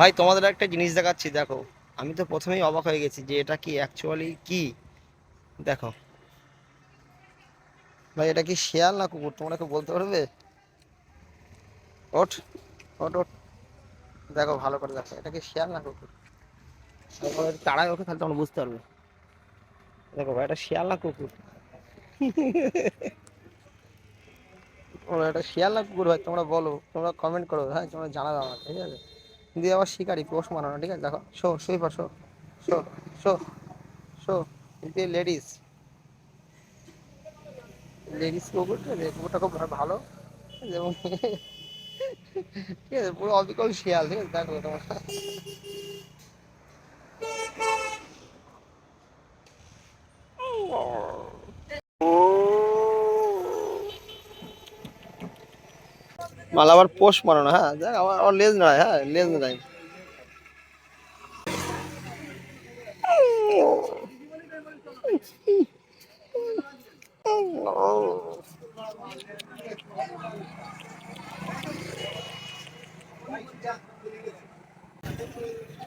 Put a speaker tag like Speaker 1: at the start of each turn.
Speaker 1: ভাই, তোমাদের একটা জিনিস দেখাচ্ছি, দেখো। আমি তো প্রথমেই অবাক হয়ে গেছি যে এটা কি অ্যাকচুয়ালি কি? দেখো। ভাই, এটা কি শেয়াল না কুকুর? তোমরা কি বলতে পারবে? ওঠ ওঠ ওঠ। দেখো, ভালো করে দেখো। এটা কি শেয়াল না কুকুর? তাড়ায় ওঠে, তাহলে তোমরা বুঝতে পারবে। দেখো ভাই, এটা শেয়াল না কুকুর? এটা শিয়াল না কুকুর ভাই? তোমরা বলো, তোমরা কমেন্ট করো। হ্যাঁ তোমরা জানাবে আমার ঠিক আছে? দিয়ে আবার শিকারি পোষ মানানো ঠিক আছে? দেখো, শো শুই পা শো শো শো শো দিয়ে লেডিস লেডিস কুকুরটা কুকুরটা খুব ভালো এবং ঠিক আছে, পুরো অবিকল শিয়াল, ঠিক আছে? দেখো তোমার। মাল আবার পোস্ট মারানো হ্যাঁ দেখ, আমার আমার লেন্স নয় হ্যাঁ লেন্স নাই Thank you.